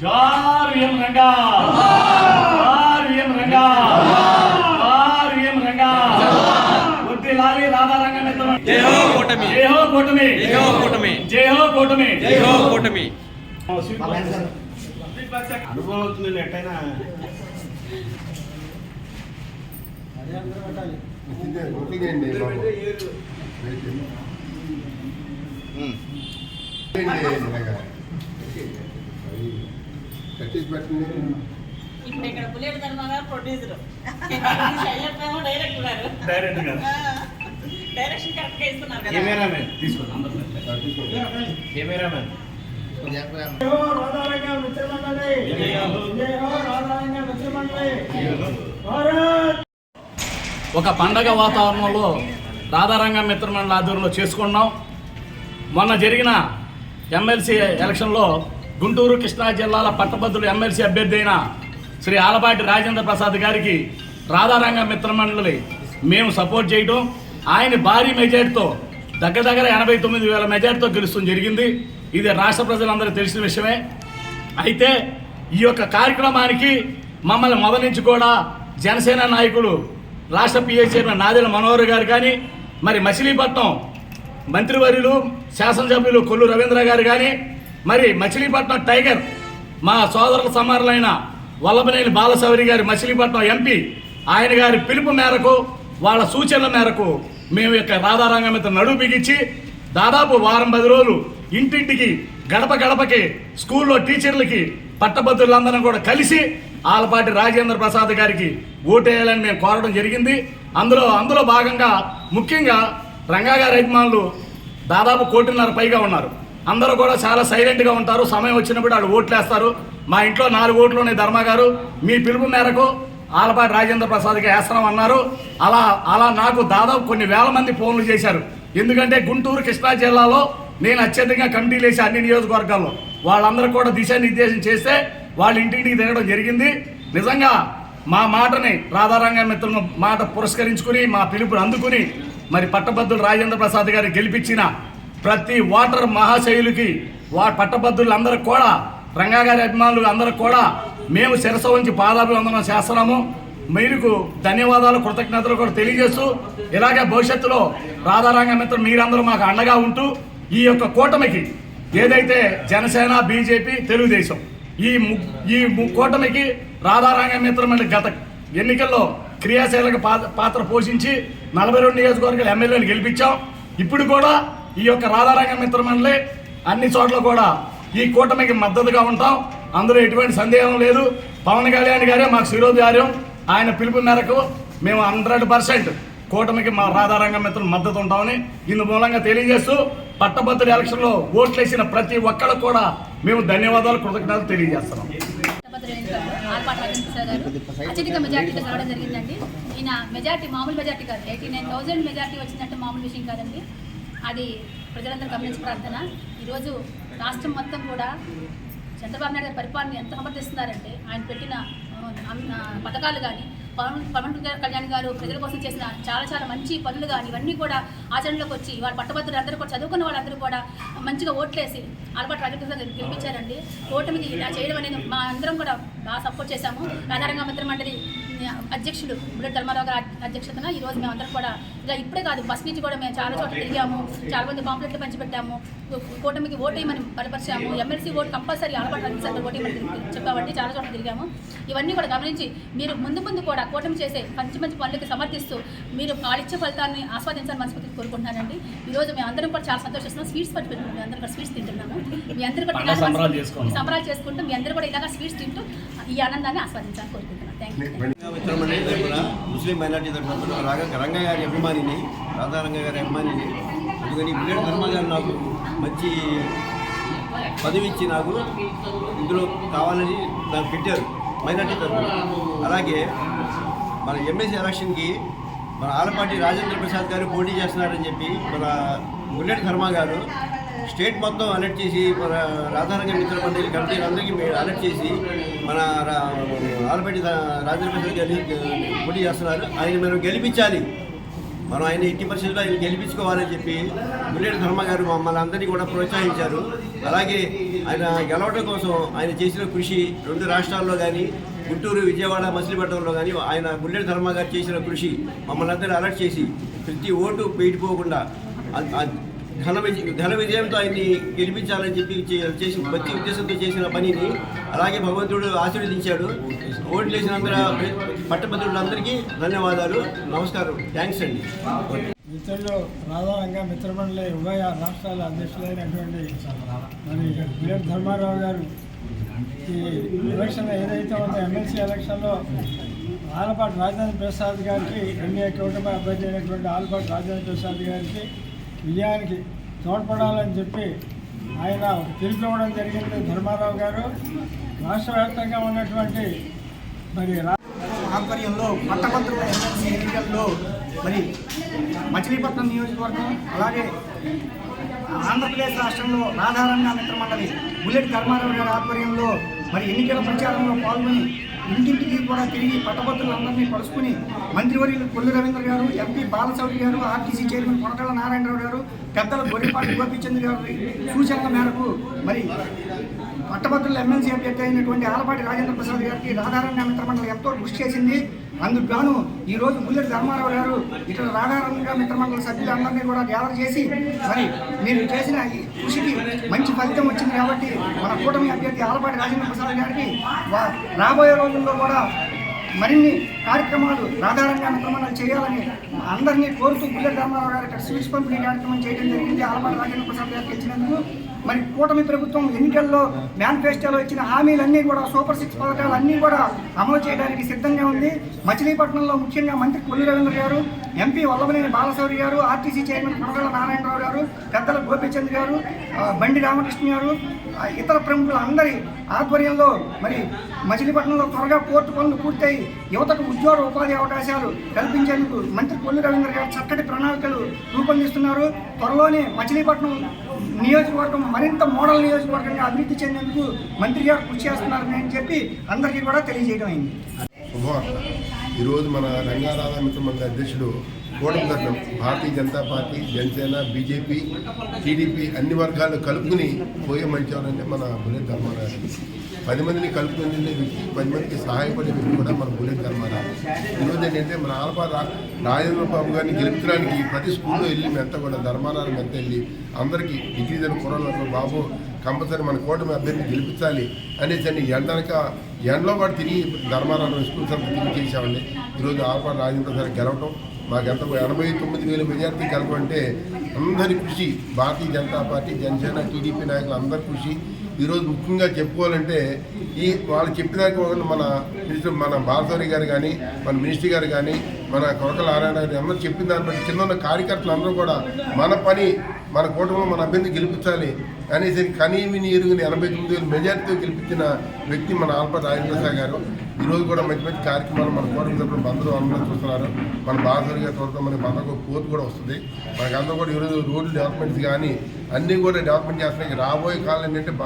జోహార్ V M Ranga. జోహార్ V M Ranga. జోహార్ V M Ranga. వడ్డీ లాలి రాధారంగ మిత్రమ జై హో కూటమి. జై హో కూటమి. జై హో కూటమి. జై హో కూటమి. జై హో కూటమి. అనుభవం అవుతుంది ఒట్టిగండి బాబు. కట్టేసి పెట్టండి ఇప్పుడు ఇక్కడ బుల్లెట్ ధర్మ గారు ప్రొడ్యూసర్ శైలజ ఏమో డైరెక్టర్ గారు డైరెక్ట్గా డైరెక్షన్ కరెక్ట్గా ఇస్తున్నారు కదా. కెమెరామెన్ తీసుకోండి అందరూ కెమెరామెన్ ఒక పండగ వాతావరణంలో రాధారంగ మిత్రమండలి ఆధ్వర్యంలో చేసుకున్నాం. మొన్న జరిగిన ఎమ్మెల్సీ ఎలక్షన్లో గుంటూరు కృష్ణా జిల్లాల పట్టభద్రులు ఎమ్మెల్సీ అభ్యర్థి అయిన శ్రీ ఆలపాటి రాజేంద్ర ప్రసాద్ గారికి రాధారంగ మిత్రమండలి మేము సపోర్ట్ చేయడం ఆయన భారీ మెజార్టీతో దగ్గర దగ్గర ఎనభై తొమ్మిది వేల మెజార్టీతో గెలుస్తూ జరిగింది. ఇది రాష్ట్ర ప్రజలందరూ తెలిసిన విషయమే. అయితే ఈ యొక్క కార్యక్రమానికి మమ్మల్ని మొదటి నుంచి కూడా జనసేన నాయకులు రాష్ట్ర పిఏ చైర్మన్ నాదెల మనోహర్ గారు కానీ మరి మచిలీపట్నం మంత్రివర్యులు శాసనసభ్యులు కొల్లు రవీంద్ర గారు కానీ మరి మచిలీపట్నం టైగర్ మా సోదరుల సమారులైన వల్లభనేని బాలసౌరి గారి మచిలీపట్నం ఎంపీ ఆయన గారి పిలుపు మేరకు వాళ్ళ సూచనల మేరకు మేము యొక్క రాధారంగం మీద నడువు బిగించి దాదాపు వారం పది రోజులు ఇంటింటికి గడప గడపకి స్కూల్లో టీచర్లకి పట్టభద్రులందరం కూడా కలిసి ఆలపాటి రాజేంద్ర ప్రసాద్ గారికి ఓటేయాలని మేము కోరడం జరిగింది. అందులో అందులో భాగంగా ముఖ్యంగా రంగా గారి అభిమానులు దాదాపు కోటిన్నర పైగా ఉన్నారు. అందరూ కూడా చాలా సైలెంట్గా ఉంటారు. సమయం వచ్చినప్పుడు వాళ్ళు ఓట్లు వేస్తారు మా ఇంట్లో నాలుగు ఓట్లు ఉన్నాయి ధర్మ గారు. మీ పిలుపు మేరకు ఆలపాటి రాజేంద్ర ప్రసాద్కి వేస్తాం అన్నారు. అలా అలా నాకు దాదాపు కొన్ని వేల మంది ఫోన్లు చేశారు. ఎందుకంటే గుంటూరు కృష్ణా జిల్లాలో నేను అత్యధికంగా కమిటీలు వేసి అన్ని నియోజకవర్గాల్లో వాళ్ళందరూ కూడా దిశానిర్దేశం చేస్తే వాళ్ళ ఇంటింటికి తిరగడం జరిగింది. నిజంగా మా మాటని రాధారంగ మిత్రుల మాట పురస్కరించుకుని మా పిలుపుని అందుకుని మరి పట్టభద్రులు రాజేంద్ర ప్రసాద్ గారు గెలిపించిన ప్రతి ఓటర్ మహాశైలుకి వా పట్టభద్రులందరూ కూడా రంగాగారి అభిమానులు అందరూ కూడా మేము శిరస ఉంచి పాదాభివందనం చేస్తున్నాము. మీకు ధన్యవాదాలు కృతజ్ఞతలు కూడా తెలియజేస్తూ ఇలాగే భవిష్యత్తులో రాధారంగ మిత్రులు మీరందరూ మాకు అండగా ఉంటూ ఈ యొక్క కూటమికి ఏదైతే జనసేన బీజేపీ తెలుగుదేశం ఈ ఈ ము- కూటమికి రాధారంగ మిత్రం గత ఎన్నికల్లో క్రియాశీలక పాత్ర పోషించి నలభై రెండు నియోజకవర్గాల ఎమ్మెల్యేలు గెలిపించాం. ఇప్పుడు కూడా ఈ యొక్క రాధారంగ మిత్రమండలి అన్ని చోట్ల కూడా ఈ కూటమికి మద్దతుగా ఉంటాం. అందులో ఎటువంటి సందేహం లేదు. పవన్ కళ్యాణ్ గారే మాకు శిరోధార్యం. ఆయన పిలుపు మేరకు మేము హండ్రెడ్ పర్సెంట్ కూటమికి మా రాధారంగ మిత్రులు మద్దతు ఉంటామని ఇందు మూలంగా తెలియజేస్తూ పట్టభద్రుల ఎలక్షన్లో ఓట్లేసిన ప్రతి ఒక్కరు కూడా మేము ధన్యవాదాలు కృతజ్ఞతలు తెలియజేస్తున్నాం. అత్యధిక మెజార్టీతో గెలవడం జరిగిందండి. ఈయన మెజార్టీ మామూలు మెజార్టీ కాదు. ఎయిటీ నైన్ థౌసండ్ మెజార్టీ వచ్చిందంటే మామూలు విషయం కాదండి. అది ప్రజలందరూ గమనించి ప్రార్థన. ఈరోజు రాష్ట్రం మొత్తం కూడా చంద్రబాబు నాయుడు గారి పరిపాలన ఎంత సమర్థిస్తున్నారంటే ఆయన పెట్టిన అన్న పథకాలు కానీ పవన్ పవన్ కళ్యాణ్ గారు ప్రజల కోసం చేసిన చాలా చాలా మంచి పనులు కానీ ఇవన్నీ కూడా ఆచరణలోకి వచ్చి వాళ్ళ పట్టభద్రులు అందరూ కూడా చదువుకున్న వాళ్ళందరూ కూడా మంచిగా ఓట్లేసి అలవాటు రాజకీయ గారు గెలిపించారండి. ఓటమికి ఇలా చేయడం అనేది మా అందరం కూడా బాగా సపోర్ట్ చేశాము. రాధారంగ మిత్ర మండలి అధ్యక్షుడు బుల్లెట్ ధర్మారావు గారు అధ్యక్షతన ఈరోజు రోజు మేమందరం కూడా ఇలా ఇప్పుడే కాదు బస్ నుంచి కూడా మేము చాలా చోట్ల తిరిగాము. చాలా మంది పాంప్లెట్లు పంచిపెట్టాము. కూటమికి ఓటేయమని బలపరిచాము. ఎమ్మెల్సీ ఓటు కంపల్సరీ అలవాటు రాజకృష్ణ ఓటేయమని తిరిగి- చెప్పామండి. చాలా చోట్ల తిరిగాము. ఇవన్నీ కూడా గమనించి మీరు ముందు ముందు కూడా కూటమి చేసే మంచి మంచి పనులకి సమర్థిస్తూ మీరు వాళ్ళిచ్చే ఫలితాన్ని ఆస్వాదించాలని మనస్ఫూర్తి కోరుకుంటున్నానండి. ఈ రోజు మేము అందరం కూడా చాలా సంతోషిస్తున్నాం. స్వీట్స్ పట్టి పెట్టుకున్నాం మీ అందరం కూడా స్వీట్స్ తింటున్నాము. మీ అందరూ కూడా సంబరాలు చేసుకుంటూ మీ అందరూ కూడా ఇలాగా స్వీట్స్ తింటూ ఈ ఆనందాన్ని ఆస్వాదించాలని కోరుకుంటున్నాను థ్యాంక్ యూ ముస్లిం మైనార్టీ తరఫున రాగ రంగ గారి అభిమానిని రాధారంగ గారి అభిమానిని అందుకని బుల్లెట్ ధర్మ గారు నాకు మంచి పదవి ఇచ్చి నాకు ఇందులో కావాలని నాకు పెట్టారు మైనార్టీ తరఫున అలాగే మన ఎమ్మెల్సీ ఎలక్షన్కి మన ఆలపాటి రాజేంద్ర ప్రసాద్ గారు పోటీ చేస్తున్నారని చెప్పి మన ముల్లెట్ ధర్మ గారు స్టేట్ మొత్తం అలర్ట్ చేసి మన రాధారంగ మిత్ర మండలి కమిటీలందరికీ అలర్ట్ చేసి మన రా- ఆలపాటి రాజేంద్ర ప్రసాద్ గారిని పోటీ చేస్తున్నారు. ఆయన మనం గెలిపించాలి. మనం ఆయన ఎట్టి పరిస్థితుల్లో ఆయన గెలిపించుకోవాలని చెప్పి ముల్లెట్ ధర్మ గారు మమ్మల్ని అందరినీ కూడా ప్రోత్సహించారు. అలాగే ఆయన గెలవడం కోసం ఆయన చేసిన కృషి రెండు రాష్ట్రాల్లో కానీ గుంటూరు విజయవాడ మచిలీపట్నంలో కానీ ఆయన బుల్లెట్ ధర్మ గారు చేసిన కృషి మమ్మల్ని అందరూ అలర్ట్ చేసి ప్రతి ఓటు పెయిటిపోకుండా ఘన విజయ ఘన విజయంతో ఆయన్ని గెలిపించాలని చెప్పి చేసి ప్రతి ఉద్దేశంతో చేసిన పనిని అలాగే భగవంతుడు ఆశీర్వదించాడు. ఓట్లు వేసిన పట్టభద్రులందరికీ ధన్యవాదాలు. నమస్కారం. థ్యాంక్స్ అండి. మిత్రులు ప్రధానంగా మిత్రమండలి ఉభయ రాష్ట్రాల అధ్యక్షులైనటువంటి మరి ధర్మారావు గారు ఈ ఎలక్షన్ ఏదైతే ఉందో ఎమ్మెల్సీ ఎలక్షన్లో ఆలపాటి రాజేంద్ర ప్రసాద్ గారికి ఎన్డీఏ కూటమి అభ్యర్థి అయినటువంటి ఆలపాటి రాజేంద్ర ప్రసాద్ గారికి విజయానికి తోడ్పడాలని చెప్పి ఆయన పిలుపు జరిగింది ధర్మారావు గారు. రాష్ట్ర వ్యాప్తంగా ఉన్నటువంటి మరి ఆధ్వర్యంలో పట్టభద్రుల ఎమ్మెల్సీ ఎన్నికల్లో మరి మచిలీపట్నం నియోజకవర్గం అలాగే ఆంధ్రప్రదేశ్ రాష్ట్రంలో రాధారంగా మిత్రమండలి బుల్లెట్ ధర్మారావు గారి ఆధ్వర్యంలో మరి ఎన్నికల ప్రచారంలో పాల్గొని ఇంటింటికి కూడా తిరిగి పట్టభద్రులందరినీ కలుసుకుని మంత్రివర్యులు కొల్లు రవీంద్ర గారు ఎంపీ బాలచౌరి గారు ఆర్టీసీ చైర్మన్ కొనకళ్ళ నారాయణరావు గారు పెద్దల గొర్రెపాటి గోపిచంద్ర గారి సూచనల మేరకు మరి పట్టభద్రుల ఎమ్మెల్సీ అభ్యర్థి అయినటువంటి ఆలపాటి రాజేంద్ర ప్రసాద్ గారికి రాధారంగ మిత్రమండలి ఎంతో కృషి చేసింది. అందుకు గాను ఈ రోజు బుల్లెట్ ధర్మారావు గారు ఇక్కడ రాధారంగా మిత్రమండలి సభ్యులందరినీ కూడా గ్యాదర్ చేసి మరి మీరు చేసిన ఈ కృషికి మంచి ఫలితం వచ్చింది కాబట్టి మన కూటమి అభ్యర్థి ఆలపాటి రాజేంద్ర ప్రసాద్ గారికి రాబోయే రోజుల్లో కూడా మరిన్ని కార్యక్రమాలు రాధారంగా మిత్రమండలి చేయాలని అందరినీ కోరుతూ బుల్లెట్ ధర్మారావు గారు ఇక్కడ స్వీట్స్ పంపిణీ కార్యక్రమం చేయడం జరిగింది. ఆలపాటి రాజేంద్ర ప్రసాద్ గారికి ఇచ్చినందుకు మరి కూటమి ప్రభుత్వం ఎన్నికల్లో మేనిఫెస్టోలో ఇచ్చిన హామీలన్నీ కూడా సూపర్ సిక్స్ పథకాలు అన్నీ కూడా అమలు చేయడానికి సిద్ధంగా ఉంది. మచిలీపట్నంలో ముఖ్యంగా మంత్రి కొల్లు రవీంద్ర గారు ఎంపీ వల్లభనేని బాలశౌరి గారు ఆర్టీసీ చైర్మన్ కొనగల నారాయణరావు గారు పెద్దల గోపీచంద్ గారు బండి రామకృష్ణ గారు ఇతర ప్రముఖులు అందరి ఆధ్వర్యంలో మరి మచిలీపట్నంలో త్వరగా కోర్టు పనులు పూర్తయి యువతకు ఉద్యోగ ఉపాధి అవకాశాలు కల్పించేందుకు మంత్రి కొల్లు రవీంద్ర గారు చక్కటి ప్రణాళికలు రూపొందిస్తున్నారు. త్వరలోనే మచిలీపట్నం నియోజకవర్గం మరింత మోడల్ నియోజకవర్గాన్ని అభివృద్ధి చెందేందుకు మంత్రి గారు కృషి చేస్తున్నారని అని చెప్పి అందరికీ కూడా తెలియజేయడం అయింది. ఈరోజు మన రంగారాధా మిత్రమండలి అధ్యక్షుడు కూటమి Bharatiya Janata Party Janasena BJP TDP అన్ని వర్గాలు కలుపుకుని పోయే మంచివారంటే మన బుల్లెట్ ధర్మారావు పది మందిని కలుపుకుని వ్యక్తి పది మందికి సహాయపడే వ్యక్తి కూడా మన బుల్లెట్ ధర్మారావు ఈరోజు ఏంటంటే మన ఆల్పా రాజేంద్ర బాబు గారిని గెలుపుకోవడానికి ప్రతి స్కూల్లో వెళ్ళి మేమంతా కూడా ధర్మారావు ఎంత వెళ్ళి అందరికీ డిగ్రీ జరిగిన కుర్రలకు బాబు కంపల్సరీ మన కూటమి అభ్యర్థిని గెలిపించాలి అనేసి అని ఎండనక ఎండలో కూడా తిరిగి ధర్మారావు స్కూల్స్ అంతా తిరిగి చేసామండి ఈరోజు ఆల్పాడు రాజేంద్ర గారు గెలవటం మాకెంత ఎనభై తొమ్మిది వేల మెజార్టీ కలపంటే అందరి కృషి భారతీయ జనతా పార్టీ జనసేన టీడీపీ నాయకులు అందరి కృషి. ఈరోజు ముఖ్యంగా చెప్పుకోవాలంటే ఈ వాళ్ళు చెప్పినాక మన మినిస్టర్ మన బాలసారి గారు కానీ మన మినిస్టర్ గారు కానీ మన కొరకల నారాయణ గారు అందరూ చెప్పిన దాన్ని బట్టి ఉన్న కార్యకర్తలు అందరూ కూడా మన పని మన కూటమిలో మన అభ్యర్థి గెలిపించాలి అనేసి కనీవిని ఎరుగుని ఎనభై తొమ్మిది వేల మెజార్టీతో గెలిపించిన వ్యక్తి మన ఆల్పతి రాజేంద్ర గారు. ఈరోజు కూడా మంచి మంచి కార్యక్రమాలు మన కూటమి తరపున బంధువులు అందరూ చూస్తున్నారు. మన బాలసౌరి గారి త్వరతో మన బంధకు పోతు కూడా వస్తుంది. మనకందరూ కూడా ఈరోజు రోడ్లు డెవలప్మెంట్స్ కానీ అన్నీ కూడా డెవలప్మెంట్ చేస్తున్నాయి. రాబోయే కాలం ఏంటంటే